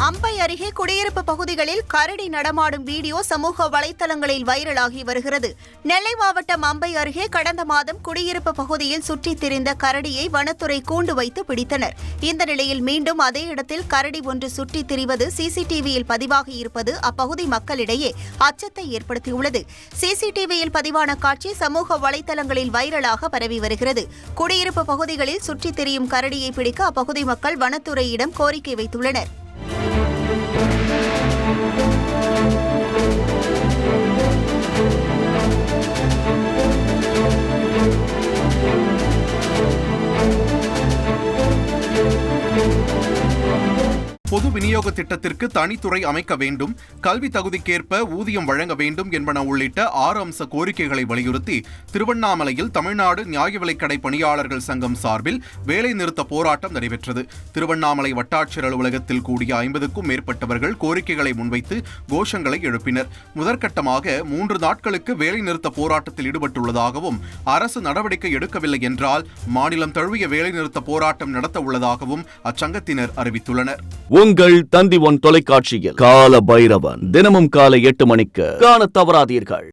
அம்பை அருகே குடியிருப்பு பகுதிகளில் கரடி நடமாடும் வீடியோ சமூக வலைதளங்களில் வைரலாகி வருகிறது. நெல்லை மாவட்டம் அம்பை அருகே கடந்த மாதம் குடியிருப்பு பகுதியில் சுற்றித் திரிந்த கரடியை வனத்துறை கூண்டு வைத்து பிடித்தனர். இந்த நிலையில் மீண்டும் அதே இடத்தில் கரடி ஒன்று சுற்றித் திரிவது சிசிடிவியில் பதிவாகி இருப்பது அப்பகுதி மக்களிடையே அச்சத்தை ஏற்படுத்தியுள்ளது. சிசிடிவியில் பதிவான காட்சி சமூக வலைதளங்களில் வைரலாக பரவி வருகிறது. குடியிருப்பு பகுதிகளில் சுற்றித் திரியும் கரடியை பிடிக்க அப்பகுதி மக்கள் வனத்துறையிடம் கோரிக்கை வைத்துள்ளனர். Thank you. பொது விநியோக திட்டத்திற்கு தனித்துறை அமைக்க வேண்டும் கல்வி தகுதிக்கேற்ப ஊதியம் வழங்க வேண்டும் என்பன உள்ளிட்ட ஆறு அம்ச கோரிக்கைகளை வலியுறுத்தி திருவண்ணாமலையில் தமிழ்நாடு நியாய விலைக்கடை பணியாளர்கள் சங்கம் சார்பில் வேலைநிறுத்த போராட்டம் நடைபெற்றது. திருவண்ணாமலை வட்டாட்சியர் அலுவலகத்தில் கூடிய ஐம்பதுக்கும் மேற்பட்டவர்கள் கோரிக்கைகளை முன்வைத்து கோஷங்களை எழுப்பினர். முதற்கட்டமாக மூன்று நாட்களுக்கு வேலைநிறுத்த போராட்டத்தில் ஈடுபட்டுள்ளதாகவும் அரசு நடவடிக்கை எடுக்கவில்லை என்றால் மாநிலம் தழுவிய வேலைநிறுத்த போராட்டம் நடத்த உள்ளதாகவும் அச்சங்கத்தினர் அறிவித்துள்ளனர். உங்கள் தந்தி ஒன் தொலைக்காட்சியில். கால பைரவன் தினமும் காலை எட்டு மணிக்கு. காண தவறாதீர்கள்.